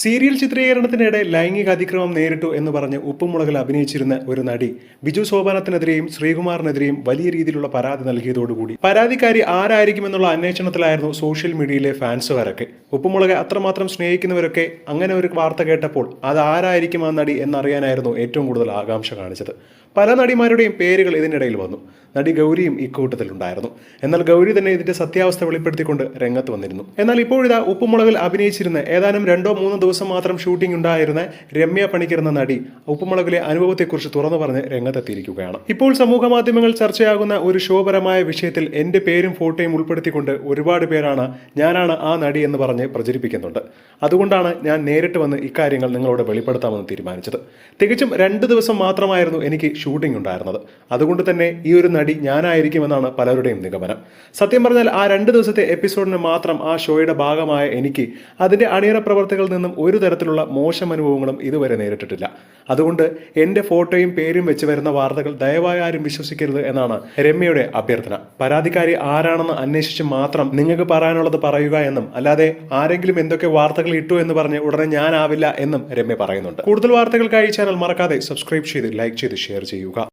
Serial ചിത്രീകരണത്തിനിടെ ലൈംഗിക അതിക്രമം നേരിട്ടു എന്ന് പറഞ്ഞ് ഉപ്പുമുളകിൽ അഭിനയിച്ചിരുന്ന ഒരു നടി ബിജു സോപാനത്തിനെതിരെയും ശ്രീകുമാറിനെതിരെയും വലിയ രീതിയിലുള്ള പരാതി നൽകിയതോടുകൂടി. പരാതിക്കാരി ആരായിരിക്കുമെന്നുള്ള അന്വേഷണത്തിലായിരുന്നു സോഷ്യൽ മീഡിയയിലെ ഫാൻസുകാരൊക്കെ. ഉപ്പുമുളകെ അത്രമാത്രം സ്നേഹിക്കുന്നവരൊക്കെ അങ്ങനെ ഒരു വാർത്ത കേട്ടപ്പോൾ അത് ആരായിരിക്കും ആ നടി എന്നറിയാനായിരുന്നു ഏറ്റവും കൂടുതൽ ആകാംക്ഷ കാണിച്ചത്. പല നടിമാരുടെയും പേരുകൾ ഇതിനിടയിൽ വന്നു. നടി ഗൗരിയും ഇക്കൂട്ടത്തിലുണ്ടായിരുന്നു. എന്നാൽ ഗൗരി തന്നെ ഇതിന്റെ സത്യാവസ്ഥ വെളിപ്പെടുത്തിക്കൊണ്ട് രംഗത്ത് വന്നിരുന്നു. എന്നാൽ ഇപ്പോഴിതാ ഉപ്പുമുളകിൽ അഭിനയിച്ചിരുന്ന ഏതാനും രണ്ടോ മൂന്നോ ദിവസം മാത്രം ഷൂട്ടിംഗ് ഉണ്ടായിരുന്ന രമ്യ പണിക്കർ എന്ന നടി ഉപ്പുമുളകിലെ അനുഭവത്തെക്കുറിച്ച് തുറന്നു പറഞ്ഞ് രംഗത്തെത്തിയിരിക്കുകയാണ്. ഇപ്പോൾ സമൂഹ മാധ്യമങ്ങൾ ചർച്ചയാകുന്ന ഒരു ഷോപരമായ വിഷയത്തിൽ എന്റെ പേരും ഫോട്ടോയും ഉൾപ്പെടുത്തിക്കൊണ്ട് ഒരുപാട് പേരാണ് ഞാനാണ് ആ നടി എന്ന് പറഞ്ഞ് പ്രചരിപ്പിക്കുന്നുണ്ട്. അതുകൊണ്ടാണ് ഞാൻ നേരിട്ട് വന്ന് ഇക്കാര്യങ്ങൾ നിങ്ങളോട് വെളിപ്പെടുത്താമെന്ന് തീരുമാനിച്ചത്. തികച്ചും രണ്ട് ദിവസം മാത്രമായിരുന്നു എനിക്ക് ഷൂട്ടിംഗ് ഉണ്ടായിരുന്നത്. അതുകൊണ്ട് തന്നെ ഈ ഒരു നടി ഞാനായിരിക്കുമെന്നാണ് പലരുടെയും നിഗമനം. സത്യം പറഞ്ഞാൽ ആ രണ്ട് ദിവസത്തെ എപ്പിസോഡിന് മാത്രം ആ ഷോയുടെ ഭാഗമായ എനിക്ക് അതിന്റെ അണിയറ പ്രവർത്തകളിൽ നിന്നും ഒരു തരത്തിലുള്ള മോശം അനുഭവങ്ങളും ഇതുവരെ നേരിട്ടിട്ടില്ല. അതുകൊണ്ട് എന്റെ ഫോട്ടോയും പേരും വെച്ച് വരുന്ന വാർത്തകൾ ദയവായി ആരും വിശ്വസിക്കരുത് എന്നാണ് രമ്യയുടെ അഭ്യർത്ഥന. പരാതിക്കാരി ആരാണെന്ന് അന്വേഷിച്ച് മാത്രം നിങ്ങൾക്ക് പറയാനുള്ളത് പറയുക എന്നും അല്ലാതെ ആരെങ്കിലും എന്തൊക്കെ വാർത്തകൾ ഇട്ടു എന്ന് പറഞ്ഞ് ഉടനെ ഞാനാവില്ല എന്നും രമ്യ പറയുന്നുണ്ട്. കൂടുതൽ വാർത്തകൾക്കായി ചാനൽ മറക്കാതെ സബ്സ്ക്രൈബ് ചെയ്ത് ലൈക്ക് ചെയ്ത് ഷെയർ ചെയ്യുക.